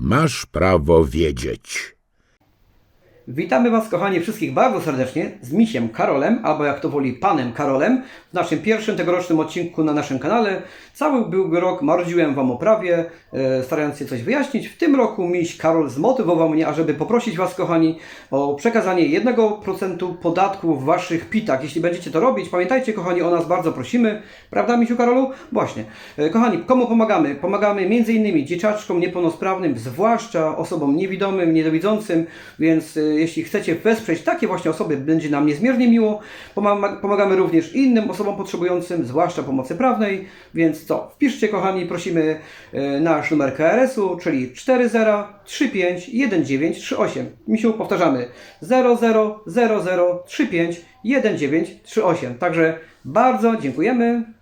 masz prawo wiedzieć. Witamy Was, kochani, wszystkich bardzo serdecznie z misiem Karolem, albo jak to woli, panem Karolem, w naszym pierwszym tegorocznym odcinku na naszym kanale. Cały ubiegły rok marudziłem Wam o prawie, e, starając się coś wyjaśnić. W tym roku miś Karol zmotywował mnie, ażeby poprosić Was, kochani, o przekazanie 1% podatku w Waszych pitach. Jeśli będziecie to robić, pamiętajcie, kochani, o nas bardzo prosimy. Prawda, misiu Karolu? Właśnie. E, Kochani, komu pomagamy? Pomagamy m.in. dzieciaczkom niepełnosprawnym, zwłaszcza osobom niewidomym, niedowidzącym, więc e, jeśli chcecie wesprzeć takie właśnie osoby, będzie nam niezmiernie miło. Pomagamy również innym osobom potrzebującym, zwłaszcza pomocy prawnej, więc co? Wpiszcie, kochani, prosimy e, nasz numer KRS-u, czyli 40351938. Misiu, powtarzamy 0000351938. Także bardzo dziękujemy.